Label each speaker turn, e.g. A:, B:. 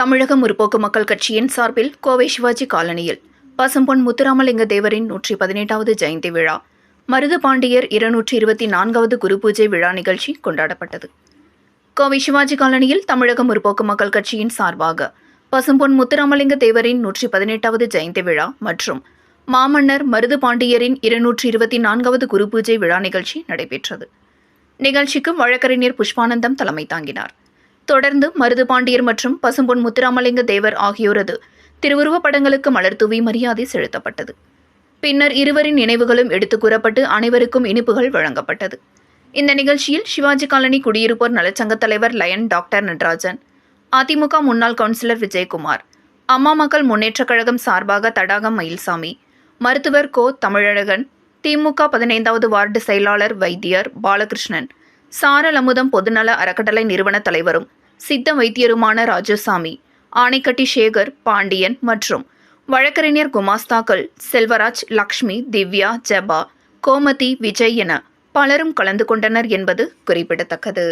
A: தமிழக முற்போக்கு மக்கள் கட்சியின் சார்பில் கோவை சிவாஜி காலனியில் பசும்பொன் முத்துராமலிங்க தேவரின் நூற்றி பதினெட்டாவது ஜெயந்தி விழா. மருது பாண்டியர் இருநூற்றி இருபத்தி நான்காவது குரு பூஜை விழா நிகழ்ச்சி கொண்டாடப்பட்டது. கோவை சிவாஜி காலனியில் தமிழக முற்போக்கு மக்கள் கட்சியின் சார்பாக பசும்பொன் முத்துராமலிங்க தேவரின் நூற்றி பதினெட்டாவது ஜெயந்தி விழா மற்றும் மாமன்னர் மருது பாண்டியரின் இருநூற்றி இருபத்தி நான்காவது குரு பூஜை விழா நிகழ்ச்சி நடைபெற்றது. நிகழ்ச்சிக்கு வழக்கறிஞர் புஷ்பானந்தம் தலைமை தாங்கினார். தொடர்ந்து மருது பாண்டியர் மற்றும் பசும்பொன் முத்துராமலிங்க தேவர் ஆகியோரது திருவுருவப் படங்களுக்கு மலர் தூவி மரியாதை செலுத்தப்பட்டது. பின்னர் இருவரின் நினைவுகளும் எடுத்து கூறப்பட்டு அனைவருக்கும் இனிப்புகள் வழங்கப்பட்டது. இந்த நிகழ்ச்சியில் சிவாஜி காலனி குடியிருப்போர் நலச்சங்க தலைவர் லயன் டாக்டர் நடராஜன் அதிமுக முன்னாள் கவுன்சிலர் விஜயகுமார் அம்மா மக்கள் முன்னேற்றக் கழகம் சார்பாக தடாகம் மயில்சாமி மருத்துவர் கோ. தமிழழகன் திமுக பதினைந்தாவது வார்டு செயலாளர் வைத்தியர் பாலகிருஷ்ணன் சாரல் அமுதம் பொதுநல அறக்கட்டளை நிறுவன தலைவரும் சித்த வைத்தியருமான ராஜசாமி ஆனைக்கட்டி சேகர் பாண்டியன் மற்றும் வழக்கறிஞர் குமாஸ்தாக்கள் செல்வராஜ் லக்ஷ்மி திவ்யா ஜபா கோமதி விஜய் என பலரும் கலந்து கொண்டனர் என்பது குறிப்பிடத்தக்கது.